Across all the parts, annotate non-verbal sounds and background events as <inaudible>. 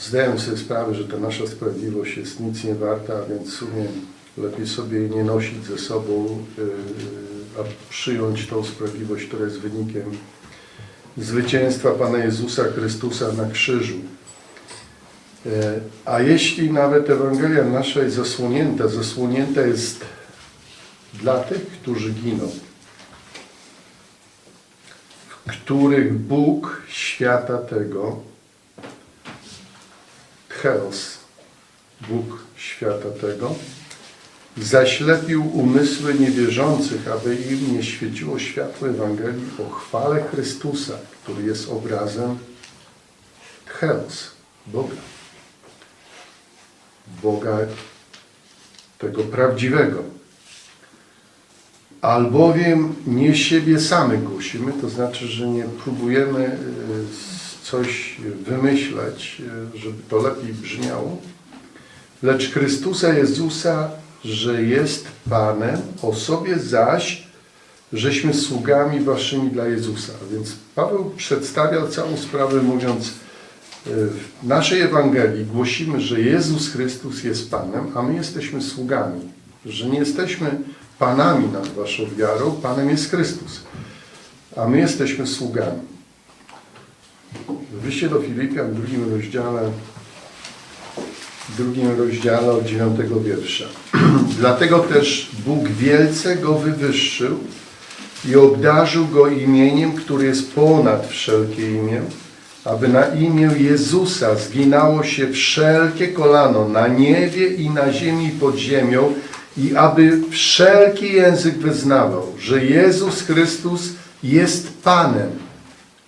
zdajemy sobie sprawę, że ta nasza sprawiedliwość jest nic nie warta, a więc w sumie lepiej sobie jej nie nosić ze sobą, yy, a przyjąć tą sprawiedliwość, która jest wynikiem zwycięstwa Pana Jezusa Chrystusa na krzyżu. E, A jeśli nawet Ewangelia nasza jest zasłonięta, zasłonięta jest dla tych, którzy giną, w których Bóg świata tego, Theos, Bóg świata tego, zaślepił umysły niewierzących, aby im nie świeciło światło Ewangelii o chwale Chrystusa, który jest obrazem Theos, Boga. Boga tego prawdziwego. Albowiem nie siebie samych głosimy, to znaczy, że nie próbujemy y, coś wymyśleć, y, żeby to lepiej brzmiało, lecz Chrystusa Jezusa, że jest Panem, o sobie zaś, żeśmy sługami waszymi dla Jezusa. Więc Paweł przedstawiał całą sprawę mówiąc, y, w naszej Ewangelii głosimy, że Jezus Chrystus jest Panem, a my jesteśmy sługami, że nie jesteśmy Panami nad waszą wiarą, Panem jest Chrystus, a my jesteśmy sługami. W do Filipian w drugim rozdziale w drugim rozdziale od dziewiątego wiersza. <clears throat> Dlatego też Bóg wielce go wywyższył i obdarzył go imieniem, które jest ponad wszelkie imię, aby na imię Jezusa zginało się wszelkie kolano na niebie i na ziemi i pod ziemią i aby wszelki język wyznawał, że Jezus Chrystus jest Panem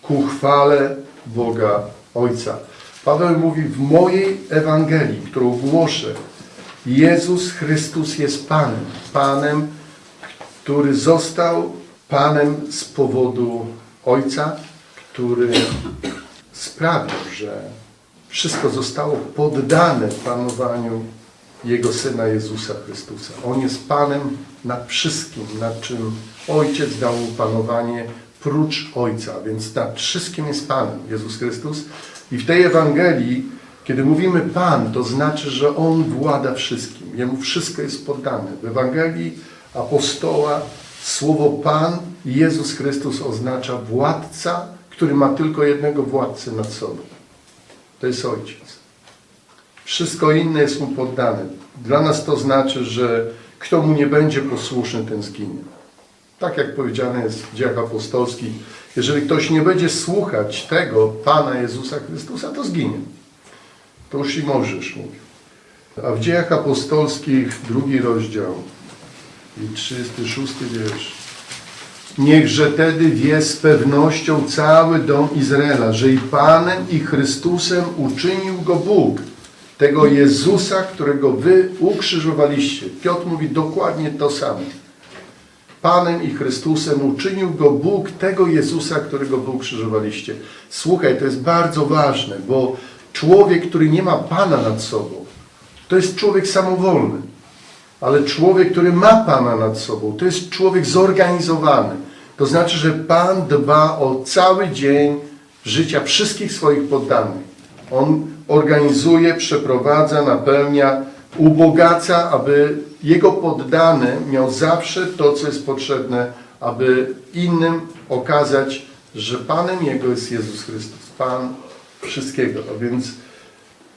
ku chwale Boga Ojca. Paweł mówi w mojej Ewangelii, którą głoszę, Jezus Chrystus jest Panem. Panem, który został Panem z powodu Ojca, który sprawił, że wszystko zostało poddane panowaniu Jego Syna Jezusa Chrystusa. On jest Panem nad wszystkim, nad czym Ojciec dał mu panowanie prócz Ojca, więc nad wszystkim jest Panem Jezus Chrystus. I w tej Ewangelii, kiedy mówimy Pan, to znaczy, że On włada wszystkim. Jemu wszystko jest poddane. W Ewangelii apostoła słowo Pan, Jezus Chrystus oznacza władca, który ma tylko jednego władcę nad sobą. To jest Ojciec. Wszystko inne jest Mu poddane. Dla nas to znaczy, że kto Mu nie będzie posłuszny, ten zginie. Tak jak powiedziane jest w dziejach apostolskich, jeżeli ktoś nie będzie słuchać tego Pana Jezusa Chrystusa, to zginie. To już i możesz mówił. A w dziejach apostolskich drugi rozdział i 36 wiersz. Niechże tedy wie z pewnością cały dom Izraela, że i Panem i Chrystusem uczynił go Bóg, tego Jezusa, którego wy ukrzyżowaliście. Piotr mówi dokładnie to samo. Panem i Chrystusem uczynił go Bóg, tego Jezusa, którego wy ukrzyżowaliście. Słuchaj, to jest bardzo ważne, bo człowiek, który nie ma Pana nad sobą, to jest człowiek samowolny. Ale człowiek, który ma Pana nad sobą, to jest człowiek zorganizowany. To znaczy, że Pan dba o cały dzień życia wszystkich swoich poddanych. On organizuje, przeprowadza, napełnia, ubogaca, aby jego poddany miał zawsze to, co jest potrzebne, aby innym okazać, że Panem jego jest Jezus Chrystus, Pan wszystkiego. A więc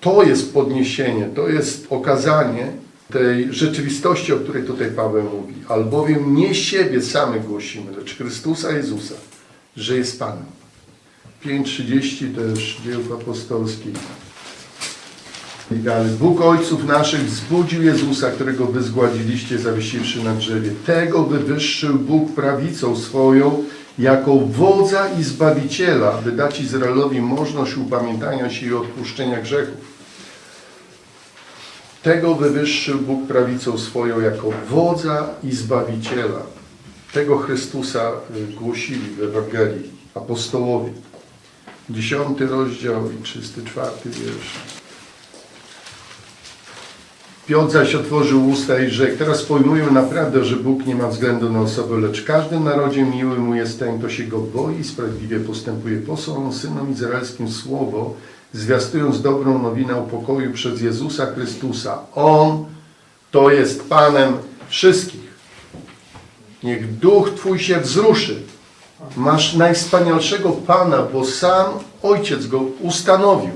to jest podniesienie, to jest okazanie tej rzeczywistości, o której tutaj Paweł mówi. Albowiem nie siebie samych głosimy, lecz Chrystusa Jezusa, że jest Panem. 5.30 też dziejów apostolskich. Bóg ojców naszych wzbudził Jezusa, którego wy zgładziliście, zawiesiwszy na drzewie. Tego wywyższył Bóg prawicą swoją, jako wodza i zbawiciela, by dać Izraelowi możliwość upamiętania się i odpuszczenia grzechów. Tego wywyższył Bóg prawicą swoją jako wodza i zbawiciela. Tego Chrystusa y, głosili w Ewangelii apostołowie. Dziesiąty rozdział i 34 wiersz. Piotr zaś otworzył usta i rzekł, teraz pojmuję naprawdę, że Bóg nie ma względu na osobę, lecz w każdym narodzie miły mu jest ten, kto się go boi sprawiedliwie postępuje. Posłał on synom izraelskim słowo zwiastując dobrą nowinę o pokoju przez Jezusa Chrystusa. On to jest Panem wszystkich. Niech duch Twój się wzruszy. Masz najwspanialszego Pana, bo sam Ojciec go ustanowił,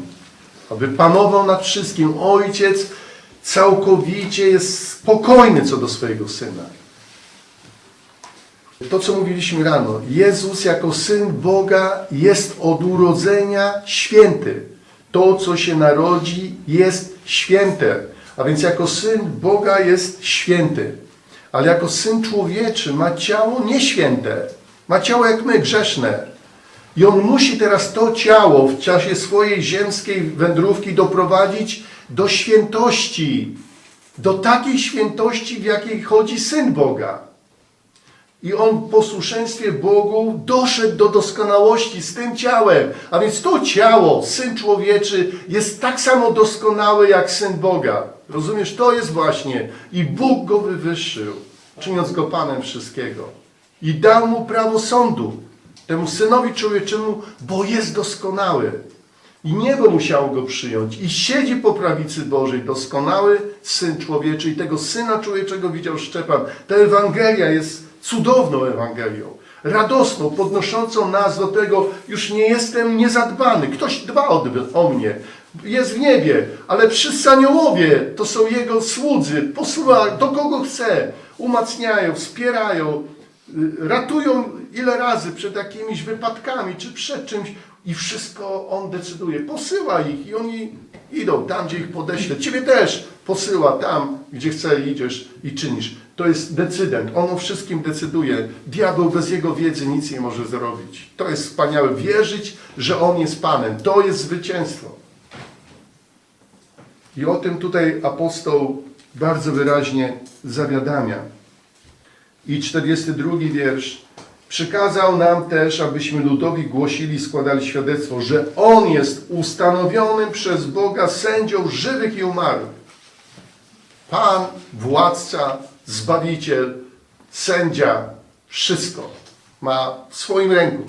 aby panował nad wszystkim. Ojciec całkowicie jest spokojny co do swojego Syna. To, co mówiliśmy rano, Jezus jako Syn Boga jest od urodzenia święty. To, co się narodzi, jest święte. A więc jako Syn Boga jest święty. Ale jako Syn Człowieczy ma ciało nieświęte. Ma ciało jak my, grzeszne. I On musi teraz to ciało w czasie swojej ziemskiej wędrówki doprowadzić do świętości. Do takiej świętości, w jakiej chodzi Syn Boga. I on w posłuszeństwie Bogu doszedł do doskonałości z tym ciałem. A więc to ciało, Syn Człowieczy, jest tak samo doskonałe jak Syn Boga. Rozumiesz? To jest właśnie. I Bóg go wywyższył, czyniąc go Panem wszystkiego. I dał mu prawo sądu, temu Synowi Człowieczemu, bo jest doskonały. I niebo musiało go przyjąć. I siedzi po prawicy Bożej doskonały Syn Człowieczy. I tego Syna Człowieczego widział Szczepan. Ta Ewangelia jest cudowną Ewangelią. Radosną, podnoszącą nas do tego, już nie jestem niezadbany. Ktoś dba o, o mnie. Jest w niebie, ale wszyscy aniołowie to są Jego słudzy. Posyła do kogo chce. Umacniają, wspierają, y, ratują ile razy przed jakimiś wypadkami czy przed czymś i wszystko On decyduje. Posyła ich i oni idą tam, gdzie ich podeśle. Ciebie też posyła tam, gdzie chce idziesz i czynisz. To jest decydent. On o wszystkim decyduje. Diabeł bez jego wiedzy nic nie może zrobić. To jest wspaniałe. Wierzyć, że On jest Panem. To jest zwycięstwo. I o tym tutaj apostoł bardzo wyraźnie zawiadamia. I 42 wiersz. Przykazał nam też, abyśmy ludowi głosili, składali świadectwo, że On jest ustanowionym przez Boga sędzią żywych i umarłych. Pan, władca, zbawiciel, sędzia, wszystko ma w swoim ręku.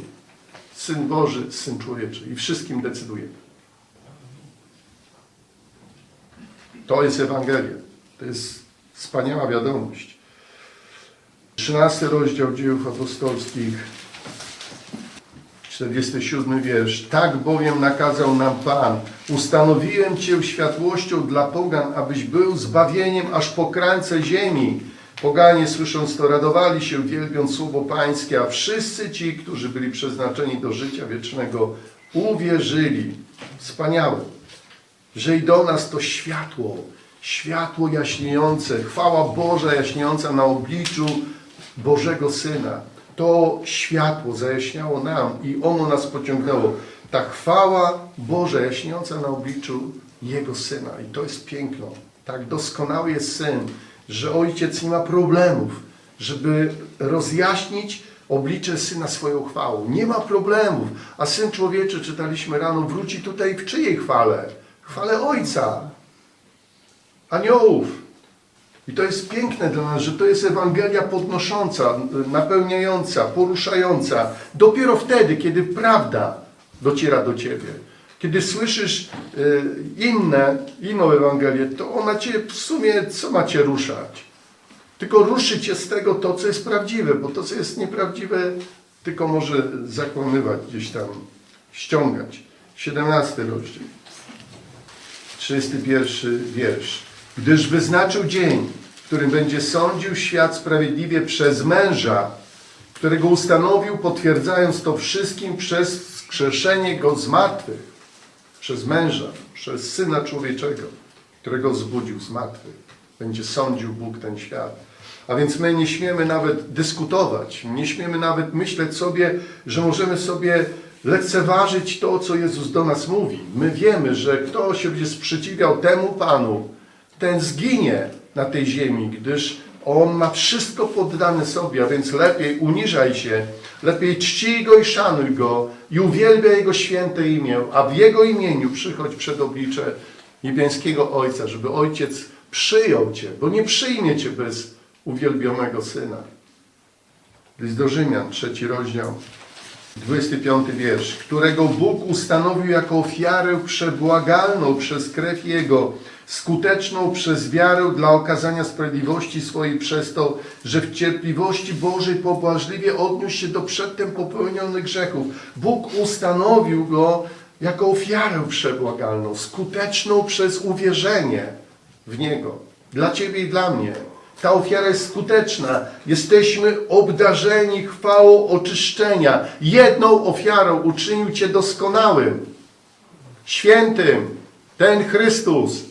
Syn Boży, Syn Człowieczy i wszystkim decyduje. To jest Ewangelia. To jest wspaniała wiadomość. 13 rozdział dziejów apostolskich, 47 wiersz. Tak bowiem nakazał nam Pan. Ustanowiłem Cię światłością dla pogan, abyś był zbawieniem aż po krańce ziemi. Poganie słysząc to radowali się, wielbiąc słowo Pańskie, a wszyscy ci, którzy byli przeznaczeni do życia wiecznego, uwierzyli. Wspaniałe, że i do nas to światło, światło jaśniejące, chwała Boża jaśniejąca na obliczu Bożego Syna. To światło zajaśniało nam i ono nas pociągnęło. Ta chwała Boża jaśniejąca na obliczu Jego Syna. I to jest piękno. Tak doskonały jest Syn, że Ojciec nie ma problemów, żeby rozjaśnić oblicze Syna swoją chwałą. Nie ma problemów. A Syn Człowieczy, czytaliśmy rano, wróci tutaj w czyjej chwale? Chwale Ojca, aniołów. I to jest piękne dla nas, że to jest Ewangelia podnosząca, napełniająca, poruszająca. Dopiero wtedy, kiedy prawda dociera do Ciebie. Kiedy słyszysz y, inne, inną Ewangelię, to ona Cię w sumie, co ma Cię ruszać? Tylko ruszy Cię z tego to, co jest prawdziwe, bo to, co jest nieprawdziwe, tylko może zakłamywać gdzieś tam, ściągać. 17 rozdział. 31 wiersz. Gdyż wyznaczył dzień, w którym będzie sądził świat sprawiedliwie przez męża, którego ustanowił, potwierdzając to wszystkim przez skrzeszenie go z martwych. Przez męża, przez Syna Człowieczego, którego zbudził z martwych. Będzie sądził Bóg ten świat. A więc my nie śmiemy nawet dyskutować, nie śmiemy nawet myśleć sobie, że możemy sobie lekceważyć to, co Jezus do nas mówi. My wiemy, że kto się będzie sprzeciwiał temu Panu, ten zginie na tej ziemi, gdyż On ma wszystko poddane sobie, a więc lepiej uniżaj się, lepiej czcij Go i szanuj Go i uwielbiaj Jego święte imię, a w Jego imieniu przychodź przed oblicze niebieskiego Ojca, żeby Ojciec przyjął Cię, bo nie przyjmie Cię bez uwielbionego Syna. List do Rzymian, trzeci rozdział, 25 wiersz, którego Bóg ustanowił jako ofiarę przebłagalną przez krew Jego, skuteczną przez wiarę dla okazania sprawiedliwości swojej przez to, że w cierpliwości Bożej pobłażliwie odniósł się do przedtem popełnionych grzechów. Bóg ustanowił go jako ofiarę przebłagalną, skuteczną przez uwierzenie w Niego. Dla Ciebie i dla mnie. Ta ofiara jest skuteczna. Jesteśmy obdarzeni chwałą oczyszczenia. Jedną ofiarą uczynił Cię doskonałym, świętym, ten Chrystus.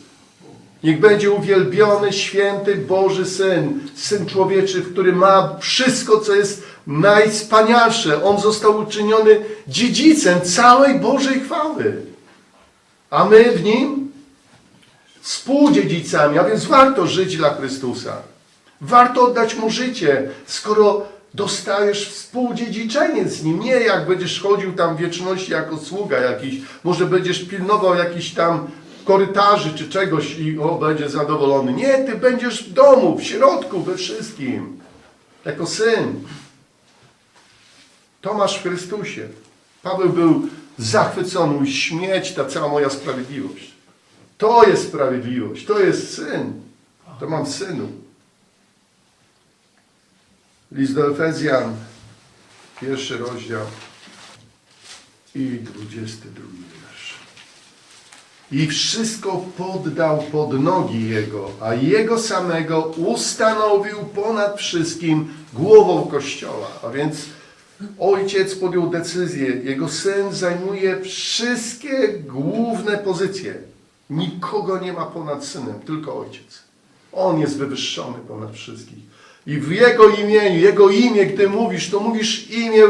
Niech będzie uwielbiony święty Boży Syn, Syn Człowieczy, który ma wszystko, co jest najwspanialsze. On został uczyniony dziedzicem całej Bożej chwały. A my w Nim współdziedzicami, a więc warto żyć dla Chrystusa. Warto oddać Mu życie, skoro dostajesz współdziedziczenie z Nim. Nie jak będziesz chodził tam w wieczności jako sługa jakiś, może będziesz pilnował jakiś tam korytarzy czy czegoś i o, będzie zadowolony. Nie, Ty będziesz w domu, w środku, we wszystkim. Jako syn. Tomasz w Chrystusie. Paweł był zachwycony, śmieć ta cała moja sprawiedliwość. To jest sprawiedliwość, to jest syn. To mam synu. List do Efezjan, pierwszy rozdział i dwudziesty drugi. I wszystko poddał pod nogi Jego, a Jego samego ustanowił ponad wszystkim głową Kościoła. A więc Ojciec podjął decyzję, Jego Syn zajmuje wszystkie główne pozycje. Nikogo nie ma ponad Synem, tylko Ojciec. On jest wywyższony ponad wszystkich. I w Jego imieniu, Jego imię, gdy mówisz, to mówisz imię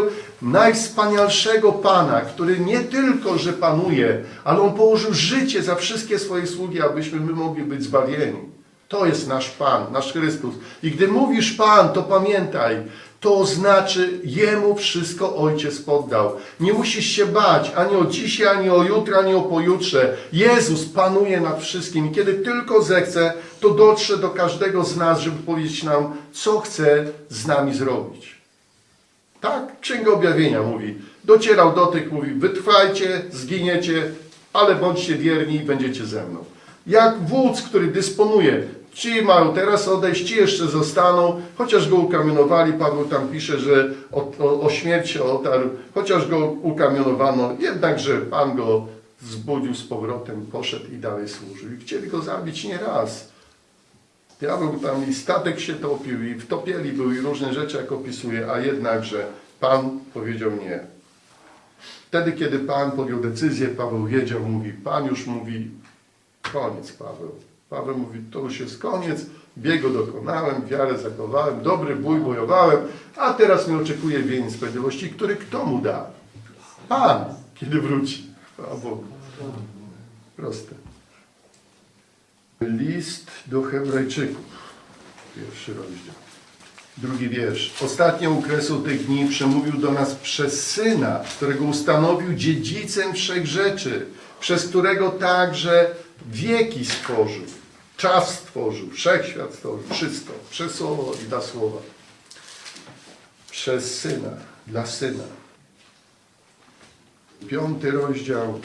najwspanialszego Pana, który nie tylko, że panuje, ale On położył życie za wszystkie swoje sługi, abyśmy my mogli być zbawieni. To jest nasz Pan, nasz Chrystus. I gdy mówisz Pan, to pamiętaj, to znaczy Jemu wszystko Ojciec poddał. Nie musisz się bać ani o dzisiaj, ani o jutro, ani o pojutrze. Jezus panuje nad wszystkim i kiedy tylko zechce, to dotrze do każdego z nas, żeby powiedzieć nam, co chce z nami zrobić. Tak? Księga Objawienia mówi. Docierał do tych, mówi, wytrwajcie, zginiecie, ale bądźcie wierni i będziecie ze mną. Jak wódz, który dysponuje, ci mają teraz odejść, ci jeszcze zostaną, chociaż go ukamienowali, Paweł tam pisze, że o, o, o otarł, chociaż go ukamienowano, jednakże Pan go zbudził z powrotem, poszedł i dalej służył. I chcieli go zabić nie raz. Diabeł tam i statek się topił, i wtopieli był, i różne rzeczy, jak opisuje, a jednakże Pan powiedział nie. Wtedy, kiedy Pan podjął decyzję, Paweł wiedział, mówi, Pan już mówi, koniec Paweł. Paweł mówi, to już jest koniec, biegu dokonałem, wiarę zachowałem, dobry bój bojowałem, a teraz mnie oczekuje wień sprawiedliwości, który kto mu da? Pan, kiedy wróci. Chwała Bogu. Proste. List do Hebrajczyków, pierwszy rozdział, drugi wiersz. Ostatnią okresu tych dni przemówił do nas przez Syna, którego ustanowił dziedzicem wszech rzeczy, przez którego także wieki stworzył, czas stworzył, wszechświat stworzył, wszystko, przez Słowo i dla Słowa. Przez Syna, dla Syna. Piąty rozdział,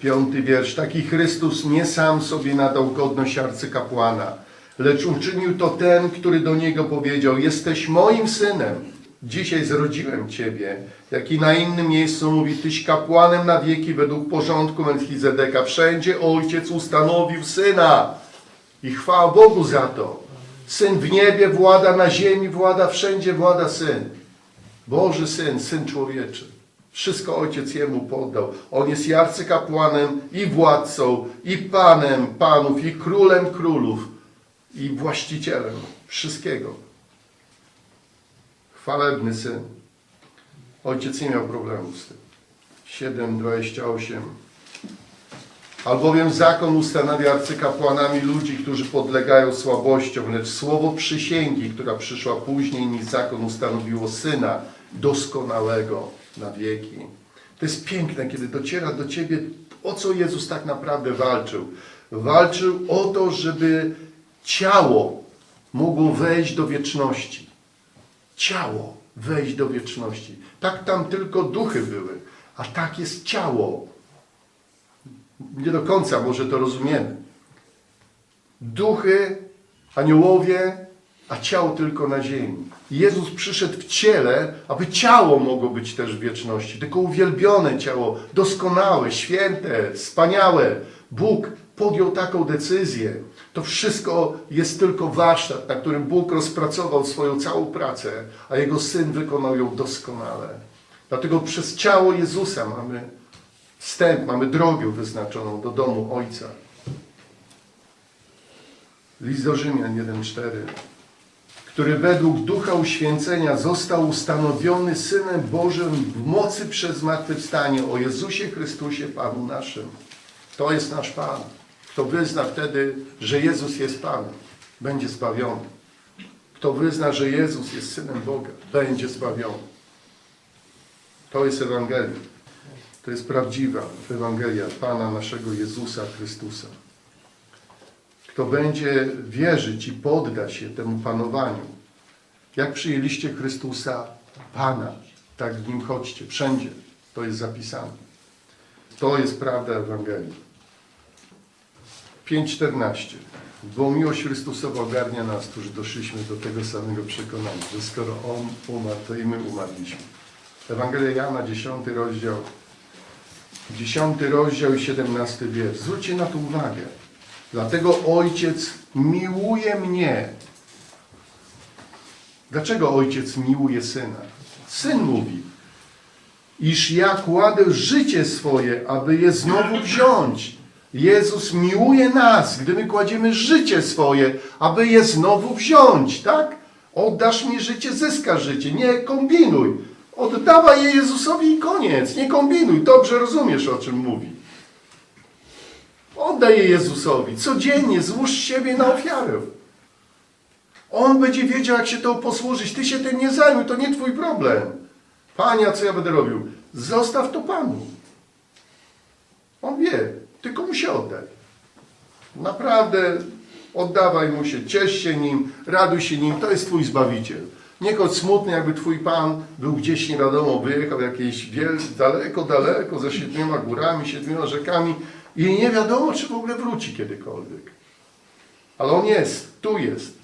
Piąty wiersz. Taki Chrystus nie sam sobie nadał godność arcykapłana, lecz uczynił to ten, który do niego powiedział: Jesteś moim synem. Dzisiaj zrodziłem ciebie. Jak i na innym miejscu mówi: Tyś kapłanem na wieki według porządku Melchizedeka. Wszędzie ojciec ustanowił syna. I chwała Bogu za to. Syn w niebie włada, na ziemi włada, wszędzie włada syn. Boży syn, syn człowieczy. Wszystko ojciec jemu poddał. On jest i arcykapłanem, i władcą, i panem panów, i królem królów, i właścicielem wszystkiego. Chwalebny syn. Ojciec nie miał problemu z tym. 7,28 Albowiem zakon ustanawia arcykapłanami ludzi, którzy podlegają słabościom, lecz słowo przysięgi, która przyszła później niż zakon ustanowiło Syna doskonałego na wieki. To jest piękne, kiedy dociera do Ciebie, o co Jezus tak naprawdę walczył. Walczył o to, żeby ciało mogło wejść do wieczności. Ciało wejść do wieczności. Tak tam tylko duchy były, a tak jest ciało. Nie do końca może to rozumiemy. Duchy, aniołowie, a ciało tylko na ziemi. Jezus przyszedł w ciele, aby ciało mogło być też w wieczności. Tylko uwielbione ciało, doskonałe, święte, wspaniałe. Bóg podjął taką decyzję. To wszystko jest tylko warsztat, na którym Bóg rozpracował swoją całą pracę, a Jego Syn wykonał ją doskonale. Dlatego przez ciało Jezusa mamy wstęp, mamy drogę wyznaczoną do domu Ojca. List do Rzymian 1,4 który według ducha uświęcenia został ustanowiony Synem Bożym w mocy przez zmartwychwstanie o Jezusie Chrystusie Panu naszym. To jest nasz Pan. Kto wyzna wtedy, że Jezus jest Panem, będzie zbawiony. Kto wyzna, że Jezus jest Synem Boga, będzie zbawiony. To jest Ewangelia. To jest prawdziwa Ewangelia Pana naszego Jezusa Chrystusa. Kto będzie wierzyć i podda się temu panowaniu, jak przyjęliście Chrystusa Pana, tak w Nim chodźcie, wszędzie. To jest zapisane. To jest prawda Ewangelii. 5.14. Bo miłość Chrystusowa ogarnia nas, którzy doszliśmy do tego samego przekonania, że skoro On umarł, to i my umarliśmy. Ewangelia Jana, 10 rozdział, 10 rozdział i 17 wiersz. Zwróćcie na to uwagę. Dlatego Ojciec miłuje mnie. Dlaczego Ojciec miłuje Syna? Syn mówi, iż ja kładę życie swoje, aby je znowu wziąć. Jezus miłuje nas, gdy my kładziemy życie swoje, aby je znowu wziąć, tak? Oddasz mi życie, zyskasz życie. Nie kombinuj. Oddawaj je Jezusowi i koniec. Nie kombinuj. Dobrze rozumiesz, o czym mówi. Oddaj je Jezusowi. Codziennie złóż siebie na ofiarę. On będzie wiedział, jak się to posłużyć. Ty się tym nie zajmuj, to nie twój problem. Panie, a co ja będę robił? Zostaw to Panu. On wie, tylko mu się oddaj. Naprawdę oddawaj mu się, ciesz się nim, raduj się nim, to jest twój Zbawiciel. Nie chodź smutny, jakby twój Pan był gdzieś nie wiadomo, wyjechał jakieś daleko, daleko, ze siedmioma górami, siedmioma rzekami i nie wiadomo, czy w ogóle wróci kiedykolwiek. Ale On jest, tu jest.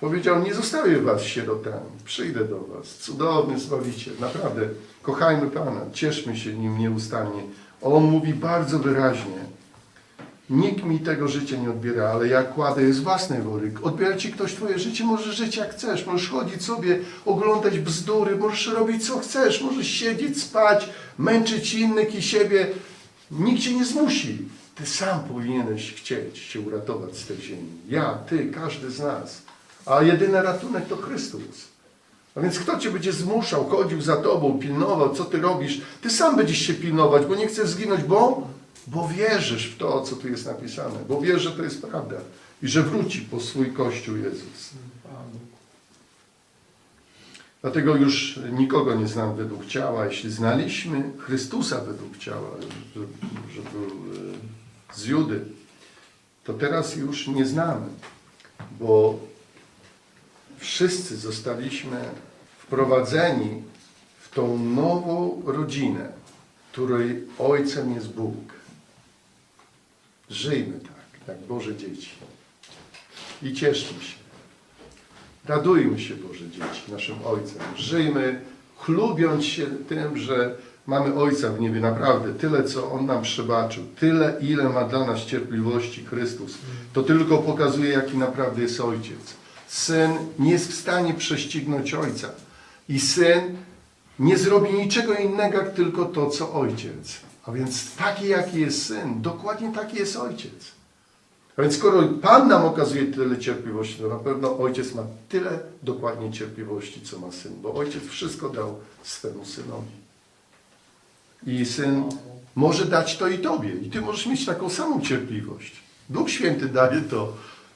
Powiedział, nie zostawię was sierotami, przyjdę do was. Cudowny Zbawiciel, naprawdę. Kochajmy Pana, cieszmy się Nim nieustannie. On mówi bardzo wyraźnie, nikt mi tego życia nie odbiera, ale ja kładę je z własnej wory. Odbiera ci ktoś twoje życie, możesz żyć jak chcesz, możesz chodzić sobie, oglądać bzdury, możesz robić co chcesz, możesz siedzieć, spać, męczyć innych i siebie. Nikt cię nie zmusi. Ty sam powinieneś chcieć się uratować z tej ziemi. Ja, ty, każdy z nas. A jedyny ratunek to Chrystus. A więc kto cię będzie zmuszał, chodził za tobą, pilnował, co ty robisz? Ty sam będziesz się pilnować, bo nie chcesz zginąć, bo, bo wierzysz w to, co tu jest napisane. Bo wierzysz, że to jest prawda. I że wróci po swój Kościół Jezus. Dlatego już nikogo nie znam według ciała. Jeśli znaliśmy Chrystusa według ciała, że, był e, z Judy, to teraz już nie znamy, bo wszyscy zostaliśmy wprowadzeni w tą nową rodzinę, której ojcem jest Bóg. Żyjmy tak, jak Boże dzieci. I cieszmy się. Radujmy się, Boże dzieci, naszym Ojcem. Żyjmy, chlubiąc się tym, że mamy Ojca w niebie. Naprawdę, tyle, co On nam przebaczył, tyle, ile ma dla nas cierpliwości Chrystus, to tylko pokazuje, jaki naprawdę jest Ojciec. Syn nie jest w stanie prześcignąć Ojca. I Syn nie zrobi niczego innego, jak tylko to, co Ojciec. A więc taki, jaki jest Syn, dokładnie taki jest Ojciec. A więc skoro Pan nam okazuje tyle cierpliwości, to na pewno Ojciec ma tyle dokładnie cierpliwości, co ma Syn. Bo Ojciec wszystko dał swemu Synowi. I Syn może dać to i Tobie. I Ty możesz mieć taką samą cierpliwość. Duch Święty daje to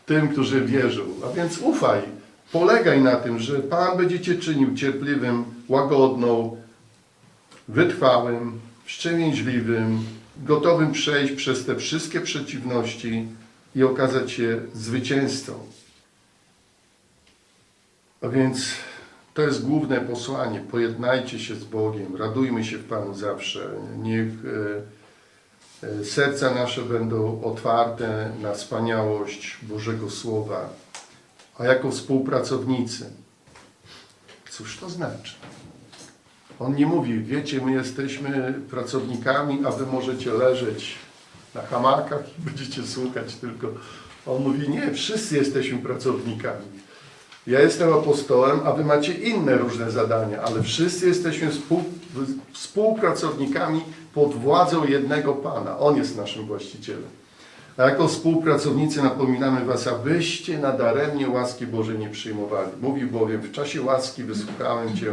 tym, którzy wierzą. A więc ufaj, polegaj na tym, że Pan będzie Cię czynił cierpliwym, łagodną, wytrwałym, wstrzemięźliwym, gotowym przejść przez te wszystkie przeciwności i okazać się zwycięzcą. A więc To jest główne posłanie. Pojednajcie się z Bogiem, radujmy się w Panu zawsze. Niech e, e, serca nasze będą otwarte na wspaniałość Bożego Słowa. A jako współpracownicy, cóż to znaczy? On nie mówi, wiecie, my jesteśmy pracownikami, a wy możecie leżeć na hamakach i będziecie słuchać tylko. On mówi, nie, wszyscy jesteśmy pracownikami. Ja jestem apostołem, a wy macie inne różne zadania, ale wszyscy jesteśmy współ, współpracownikami pod władzą jednego Pana. On jest naszym właścicielem. A jako współpracownicy napominamy was, abyście nadaremnie łaski Bożej nie przyjmowali. Mówił bowiem, w czasie łaski wysłuchałem Cię,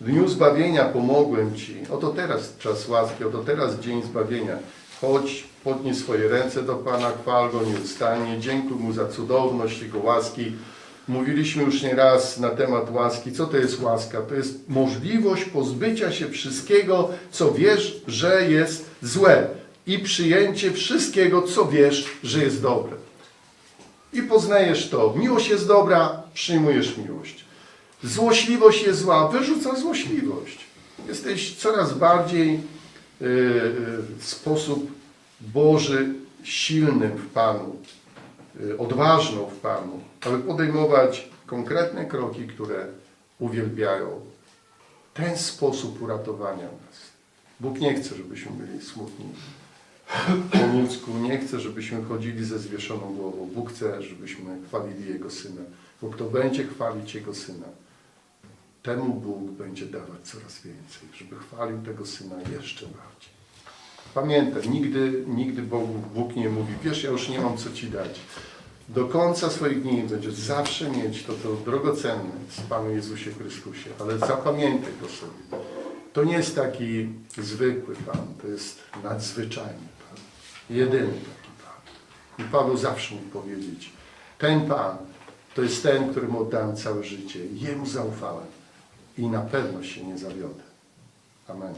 w dniu zbawienia pomogłem Ci. Oto teraz czas łaski, oto teraz dzień zbawienia. Chodź, podnieś swoje ręce do Pana, chwal Go nieustannie, dziękuj Mu za cudowność Jego łaski. Mówiliśmy już nie raz na temat łaski. Co to jest łaska? To jest możliwość pozbycia się wszystkiego, co wiesz, że jest złe i przyjęcie wszystkiego, co wiesz, że jest dobre. I poznajesz to. Miłość jest dobra, przyjmujesz miłość. Złośliwość jest zła, wyrzuca złośliwość. Jesteś coraz bardziej yy, yy, w sposób Boży silnym w Panu, yy, odważną w Panu, aby podejmować konkretne kroki, które uwielbiają ten sposób uratowania nas. Bóg nie chce, żebyśmy byli smutni po ludzku, nie chce, żebyśmy chodzili ze zwieszoną głową. Bóg chce, żebyśmy chwalili Jego Syna. Bo kto będzie chwalić Jego Syna, temu Bóg będzie dawać coraz więcej, żeby chwalił tego Syna jeszcze bardziej. Pamiętaj, nigdy, nigdy Bogu, Bóg nie mówi, wiesz, ja już nie mam co Ci dać. Do końca swoich dni będziesz zawsze mieć to, to drogocenne w Panu Jezusie Chrystusie, ale zapamiętaj to sobie. To nie jest taki zwykły Pan, to jest nadzwyczajny Pan. Jedyny taki Pan. I Paweł zawsze mógł powiedzieć, ten Pan to jest ten, któremu oddałem całe życie. Jemu zaufałem i na pewno się nie zawiodę. Amen.